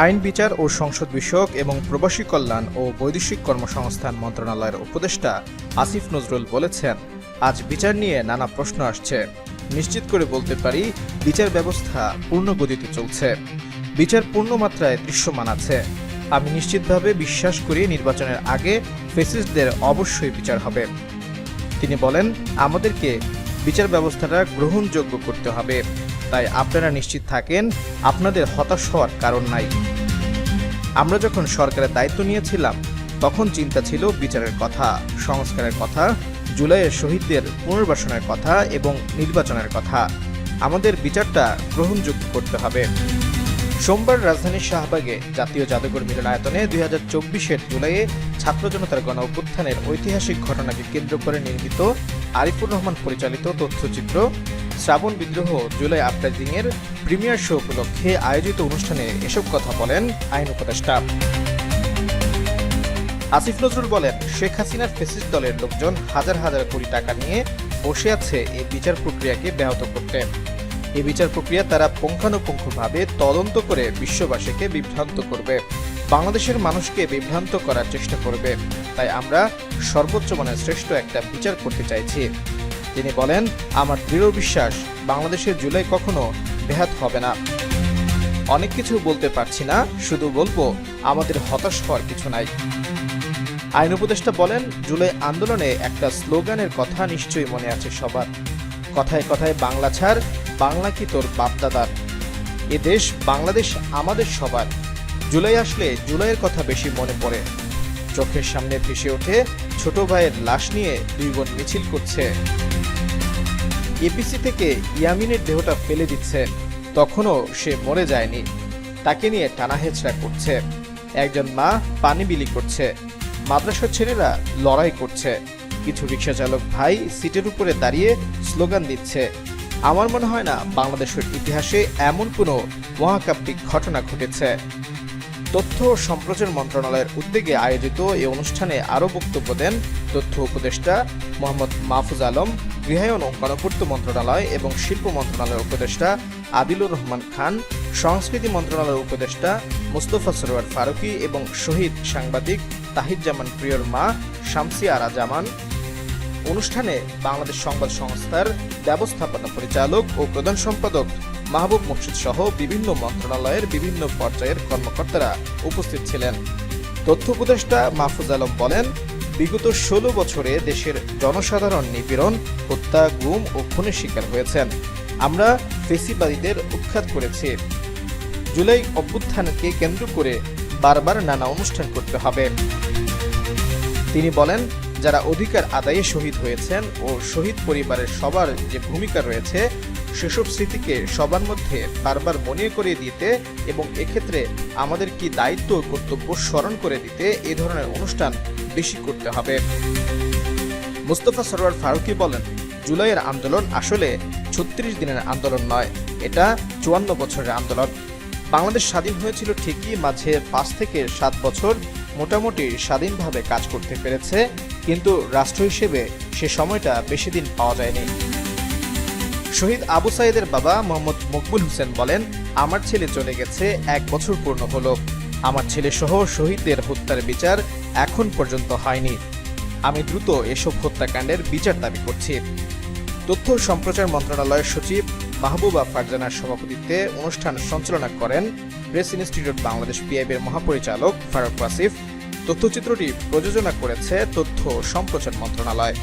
আইন বিচার ও সংসদ বিষয়ক এবং প্রবাসী কল্যাণ ও বৈদেশিক কর্মসংস্থান মন্ত্রণালয়ের উপদেষ্টা আসিফ নজরুল বলেছেন, আজ বিচার নিয়ে নানা প্রশ্ন আসছে। নিশ্চিত করে বলতে পারি, বিচার ব্যবস্থা পূর্ণ গতিতে চলছে। বিচার পূর্ণ মাত্রায় দৃশ্যমান আছে। আমি নিশ্চিতভাবে বিশ্বাস করি নির্বাচনের আগে ফেসিস্টদের অবশ্যই বিচার হবে। তিনি বলেন, আমাদেরকে বিচার ব্যবস্থাটা গ্রহণযোগ্য করতে হবে। তাই আপনারা নিশ্চিত থাকেন, আপনাদের হতাশ হওয়ার কারণ নাই। আমরা যখন সরকারের দায়িত্ব নিয়েছিলাম, তখন চিন্তা ছিল বিচারের কথা, সংস্কারের কথা, জুলাইয়ের শহীদদের পুনর্বাসনের কথা এবং নির্বাচনের কথা। আমাদের বিচারটা গ্রহণযোগ্য করতে হবে। সোমবার রাজধানীর শাহবাগে জাতীয় জাদুঘর মিলনায়তনে দুই হাজার চব্বিশের জুলাইয়ে ছাত্র জনতার গণ অভ্যুত্থানের ঐতিহাসিক ঘটনাকে কেন্দ্র করে নির্মিত আরিফুর রহমান পরিচালিত তথ্যচিত্র শ্রাবণ বিদ্রোহ জুলাই আপরাইজিং এর প্রিমিয়ার শো উপলক্ষে আয়োজিত অনুষ্ঠানে এসব কথা বলেন আইন উপদেষ্টা। আসিফ নজরুল বলেন, শেখ হাসিনার ফেসিস দলের লোকজন হাজার হাজার কোটি টাকা নিয়ে বসে আছে এই বিচার প্রক্রিয়াকে ব্যাহত করতে। এই বিচার প্রক্রিয়া তারা পুঙ্খানুপুঙ্খভাবে তদন্ত করে বিশ্ববাসীকে বিভ্রান্ত করবে। বাংলাদেশের মানুষকে বিভ্রান্ত করার চেষ্টা করবে। তাই আমরা সর্বোচ্চ মানের শ্রেষ্ঠ একটা বিচার করতে চাইছি। তিনি বলেন, আমার দৃঢ় বিশ্বাস, বাংলাদেশের জুলাই কখনো ব্যাহত হবে না। অনেক কিছু বলতে পারছি না, শুধু বলব, আমাদের হতাশ হওয়ার কিছু নাই। আইন উপদেষ্টা বলেন, জুলাই আন্দোলনে একটা স্লোগানের কথা নিশ্চয়ই মনে আছে সবার। কথায় কথায় বাংলা ছাড়, বাংলা কি তোর বাপদাদার? এ দেশ, বাংলাদেশ আমাদের সবার। জুলাই আসলে জুলাইয়ের কথা বেশি মনে পড়ে। চোখের সামনে ভেসে ওঠে, ছোট ভাইয়ের লাশ নিয়ে দুই বোন মিছিল করছে। এপিসি থেকে ইয়ামিনের দেহটা ফেলে দিচ্ছে। তখনও সে মরে যায়নি। তাকে নিয়ে টানা হেঁচড়া করছে। একজন মা পানি বিলি করছে। মাদ্রাসার ছেলেরা লড়াই করছে। কিছু রিক্সা চালক ভাই সিটের উপরে দাঁড়িয়ে স্লোগান দিচ্ছে। আমার মনে হয় না বাংলাদেশের ইতিহাসে এমন কোনো মহাকাব্যিক ঘটনা ঘটেছে। তথ্য ও সম্প্রচার মন্ত্রণালয়ের উদ্যোগে আয়োজিত এই অনুষ্ঠানে আরও বক্তব্য দেন তথ্য উপদেষ্টা মোহাম্মদ মাহফুজ আলম, গৃহায়ন ও গণপূর্ত মন্ত্রণালয় এবং শিল্প মন্ত্রণালয়ের উপদেষ্টা আদিলুর রহমান খান, সংস্কৃতি মন্ত্রণালয়ের উপদেষ্টা মুস্তফা সরোয়ার ফারুকি এবং শহীদ সাংবাদিক তাহিজ্জামান প্রিয়র মা শামসি আরা জামান। অনুষ্ঠানে বাংলাদেশ সংবাদ সংস্থার ব্যবস্থাপনা পরিচালক ও প্রধান সম্পাদক মাহবুব মুর্শিদ সহ বিভিন্ন মন্ত্রণালয়ের বিভিন্ন পর্যায়ের কর্মকর্তারা উপস্থিত ছিলেন। তথ্য উপদেষ্টা মাহফুজ আলম বলেন, বিগত ষোলো বছরে দেশের জনসাধারণ নিপীড়ন, হত্যা, গুম ও খুনের শিকার হয়েছেন। আমরা ফেসিবাদীদের উৎখাত করেছি। জুলাই অভ্যুত্থানকে কেন্দ্র করে বারবার নানা অনুষ্ঠান করতে হবে। তিনি বলেন যারা অধিকার আদায়ে শহীদ হয়েছেন ও শহীদ পরিবারের সবার যে ভূমিকা রয়েছে, সেসব স্মৃতিকে সবার মধ্যে বারবার মনে করিয়ে দিতে এবং এক্ষেত্রে আমাদের কি দায়িত্ব ও কর্তব্য স্মরণ করে দিতে এ ধরনের অনুষ্ঠান বেশি করতে হবে। মুস্তফা সরোয়ার ফারুকি বলেন, জুলাইয়ের আন্দোলন আসলে ছত্রিশ দিনের আন্দোলন নয়, এটা চুয়ান্ন বছরের আন্দোলন। বাংলাদেশ স্বাধীন হয়েছিল ঠিকই, মাঝে পাঁচ থেকে সাত বছর মোটামুটি স্বাধীনভাবে কাজ করতে পেরেছে। কিন্তু রাষ্ট্র হিসেবে সে সময়টা বেশি দিন পাওয়া যায়নি। শহীদ আবু সাইদের বাবা মোহাম্মদ মকবুল হোসেন বলেন, আমার ছেলে চলে গেছে, এক বছর পূর্ণ হলো। আমার ছেলে সহ শহীদদের হত্যার বিচার এখন পর্যন্ত হয়নি। আমি দ্রুত এসব হত্যাকাণ্ডের বিচার দাবি করছি। তথ্য সম্প্রচার মন্ত্রণালয়ের সচিব মাহবুবা ফারজানার সভাপতিত্বে অনুষ্ঠান সঞ্চালনা করেন প্রেস ইনস্টিটিউট বাংলাদেশ পিআইবির মহাপরিচালক ফারুক ওয়াসিফ। তথ্যচিত্রটি প্রযোজনা করেছে তথ্য সম্প্রচার মন্ত্রণালয়।